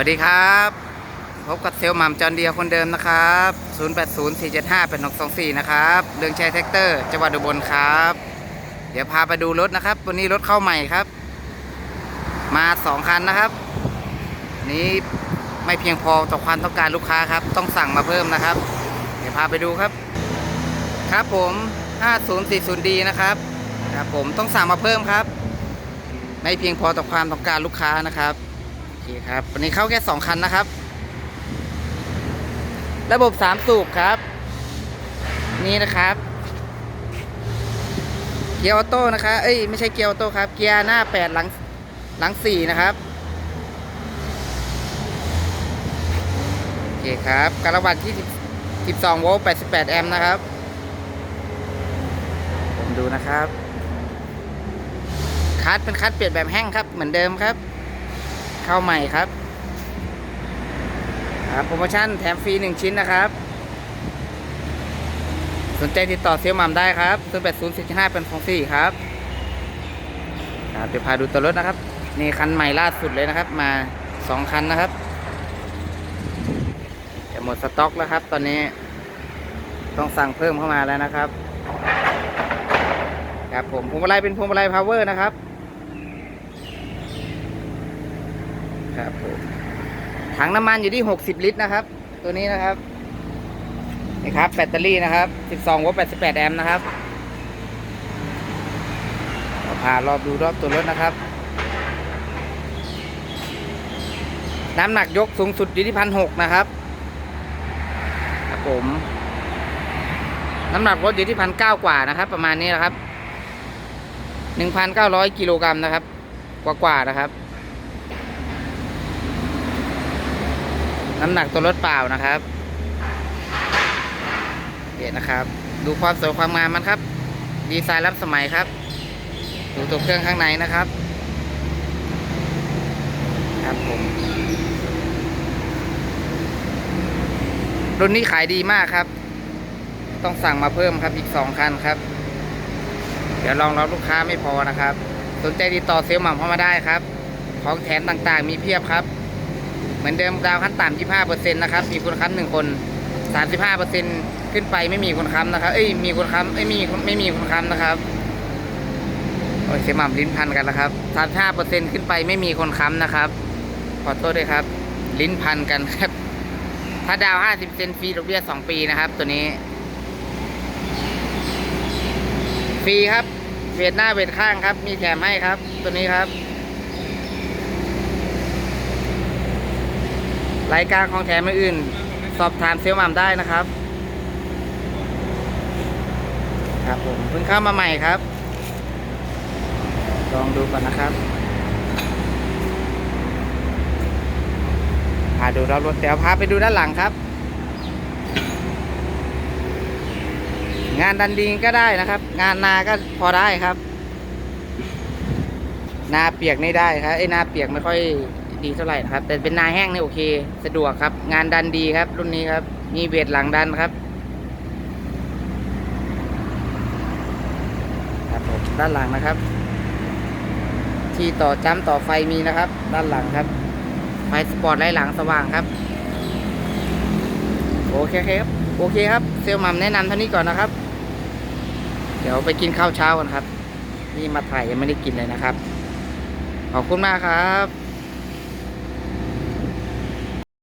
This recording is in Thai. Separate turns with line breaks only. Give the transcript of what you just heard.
วัสดีครับ พบกับเซลล์หม่ำจอนเดียคนเดิมนะครับ 080475เป็น624 นะครับ เรื่องแชร์แท็กเตอร์จังหวัดอุบลครับ เดี๋ยวพาไปดูรถนะครับ วันนี้รถเข้าใหม่ครับ มา 2 คันนะครับ นี้ไม่เพียงพอต่อความต้องการลูกค้าครับ ต้องสั่งมาเพิ่มนะครับ เดี๋ยวพาไปดูครับ ครับผม 5040D นะครับ ครับผมต้องสั่งมาเพิ่มครับ ไม่เพียงพอต่อความต้องการลูกค้านะครับ เคครับ วันนี้เข้าแค่สองคันนะครับ ระบบสามสูบครับ นี่นะครับ เกียร์ออโต้นะครับ เอ้ยไม่ใช่เกียร์ออโต้ครับ เกียร์หน้าแปดหลังหลังสี่นะครับโอเคครับการะบาดที่10 12โวลต์88แอมป์นะครับ ผมดูนะครับคัดเป็นคัดเปลี่ยนแบบแห้งครับ เหมือนเดิมครับ เข้าใหม่ครับ ครับโปรโมชั่นแถมฟรีหนึ่งชิ้นนะครับ สนใจติดต่อเซลลมัมได้ครับ0 8 0 4 5เป็นของสี่ครับครับเดี๋ยวพาดูตัวรถนะครับ นี่คันใหม่ล่าสุดเลยนะครับ มาสองคันนะครับจะหมดสต็อกแล้วครับ ตอนนี้ต้องสั่งเพิ่มเข้ามาแล้วนะครับครับผมพวงมาลัยเป็นพวงมาลัยพาวเวอร์นะครับ ครับผมถังน้ำมันอยู่ที่ 60 ลิตรนะครับ ตัวนี้นะครับนี่ครับ แบตเตอรี่นะครับ 12โวลต์88 แอมป์นะครับเราพารอบดูรอบตัวรถนะครับ น้ำหนักยกสูงสุดอยู่ที่พันหกนะครับครับผม น้ำหนักรถอยู่ที่พันเก้ากว่านะครับ ประมาณนี้นะครับ1,900กิโลกรัมนะครับ กว่าๆนะครับ น้ำหนักตัวรถเปล่านะครับเดี๋ยวนะครับ ดูความสวยความงามมันครับ ดีไซน์ล้ำสมัยครับ ดูตัวเครื่องข้างในนะครับ ครับผมรุ่นนี้ขายดีมากครับ ต้องสั่งมาเพิ่มครับอีกสองคันครับ เดี๋ยวลองรับลูกค้าไม่พอนะครับ สนใจติดต่อเซลล์หม่ำเข้ามาได้ครับ ของแถมต่างๆมีเพียบครับ เหมือนเดิมดาวขั้นต่ำ25%นะครับ มีคนค้ำหนึ่งคน 35%ขึ้นไปไม่มีคนค้ำนะครับ เอ้ย มีคนค้ำเอ้ยไม่มีไม่มีคนค้ำนะครับ โอ้ยเซลล์หม่ำลิ้นพันกันแล้วครับ 35%ขึ้นไปไม่มีคนค้ำนะครับ ขอโทษด้วยครับ ลิ้นพันกันครับ ถ้าดาว 50%ฟรีดอกเบี้ย2ปีนะครับ ตัวนี้ ฟรีครับ เวทหน้าเวทข้างครับ มีแถมให้ครับ ตัวนี้ครับ รายการของแถมอื่น สอบถามเซลลหมัมได้นะครับ ครับผมเพิ่งเข้ามาใหม่ครับ ลองดูก่อนนะครับพาดูรอบรถเดี๋ยวพาไปดูด้านหลังครับ งานดันดิงก็ได้นะครับ งานนาก็พอได้ครับ นาเปียกนี่ได้ครับไอ้นาเปียกไม่ค่อย ดีเท่าไหร่นะครับ แต่เป็นนาแห้งนี่โอเค สะดวกครับ งานดันดีครับ รุ่นนี้ครับ มีเวทหลังดันครับ ครับผมด้านหลังนะครับ ที่ต่อจ้ำต่อไฟมีนะครับ ด้านหลังครับ ไฟสปอร์ตไลท์หลังสว่างครับ โอเคครับ โอเคครับ เซลมัมแนะนำเท่านี้ก่อนนะครับ เดี๋ยวไปกินข้าวเช้ากันครับ นี่มาถ่ายยังไม่ได้กินเลยนะครับ ขอบคุณมากครับ